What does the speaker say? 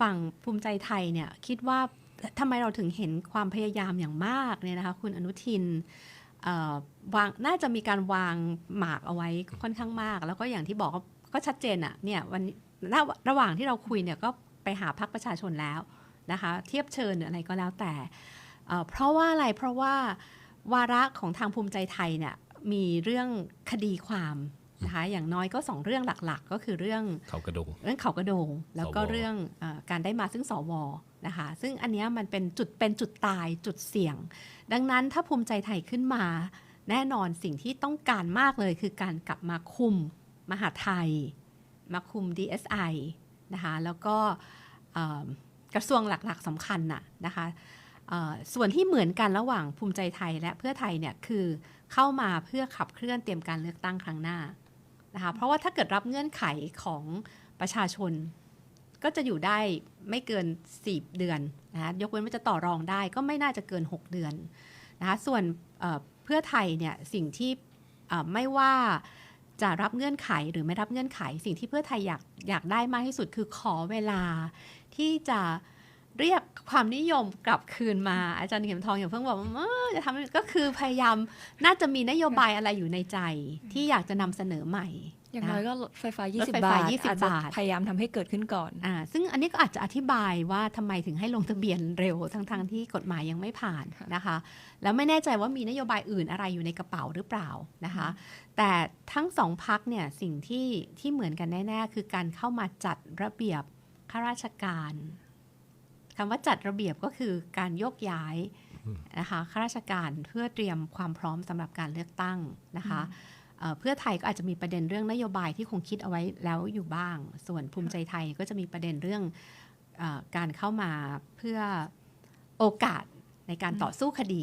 ฝั่งภูมิใจไทยเนี่ยคิดว่าทำไมเราถึงเห็นความพยายามอย่างมากเนี่ยนะคะคุณอนุทินวางน่าจะมีการวางหมากเอาไว้ค่อนข้างมาก แล้วก็อย่างที่บอกก็ชัดเจนอะเนี่ยวันระระหว่างที่เราคุยเนี่ยก็ไปหาพักประชาชนแล้วนะคะเทียบเชิญอะไรก็แล้วแต่เพราะว่าอะไรเพราะว่าวาระของทางภูมิใจไทยเนี่ยมีเรื่องคดีความ นะคะอย่างน้อยก็สองเรื่องหลักๆ ก็คือเรื่องเขากระดงเรื่องเขากระโดง แล้วก็สวเรื่องเออการได้มาซึ่งสวนะคะซึ่งอันเนี้ยมันเป็นจุดเป็นจุดตายจุดเสี่ยง ดังนั้นถ้าภูมิใจไทยขึ้นมา แน่นอนสิ่งที่ต้องการมากเลยคือการกลับมาคุมมหาไทย มาคุม DSI นะคะแล้วก็เอ่อกระทรวงหลักๆสำคัญน่ะนะคะเอ่อส่วนที่เหมือนกันระหว่างภูมิใจไทยและเพื่อไทยเนี่ยคือเข้ามาเพื่อขับเคลื่อนเตรียมการเลือกตั้งครั้งหน้า นะคะเพราะว่าถ้าเกิดรับเงื่อนไขของประชาชน ก็จะอยู่ได้ไม่เกิน 4 เดือนนะคะยกเว้นว่าจะต่อรองได้ก็ไม่น่าจะเกิน 6 เดือนนะคะส่วนเพื่อไทยเนี่ยสิ่งที่ไม่ว่าจะรับเงื่อนไขหรือไม่รับเงื่อนไข สิ่งที่เพื่อไทยอยากอยากได้มากที่สุดคือขอเวลาที่จะ เรียกความนิยมกลับคืนมาอาจารย์เข็มทองอย่างเพิ่งบอกว่าเออจะทำก็คือพยายามน่าจะมีนโยบายอะไรอยู่ในใจ ที่อยากจะนำเสนอใหม่ อย่างน้อยก็รถไฟฟ้ารถ20ไฟฟ้าบาท20อาจจะบาทพยายามทำให้เกิดขึ้นก่อนอ่าซึ่งอันนี้ก็อาจจะอธิบายว่าทำไมถึงให้ลงทะเบียนเร็วทั้งๆที่กฎหมายยังไม่ผ่านค่ะนะคะ แล้วไม่แน่ใจว่ามีนโยบายอื่นอะไรอยู่ในกระเป๋าหรือเปล่านะคะ แต่ทั้งสองพักเนี่ยสิ่งที่ที่เหมือนกันแน่ๆ คือการเข้ามาจัดระเบียบข้าราชการ คำว่าจัดระเบียบก็คือการโยกย้ายนะคะข้าราชการเพื่อเตรียมความพร้อมสำหรับการเลือกตั้งนะคะเอ่อเพื่อไทยก็อาจจะมีประเด็นเรื่องนโยบายที่คงคิดเอาไว้แล้วอยู่บ้าง ส่วนภูมิใจไทยก็จะมีประเด็นเรื่องเออการเข้ามาเพื่อโอกาสในการต่อสู้คดี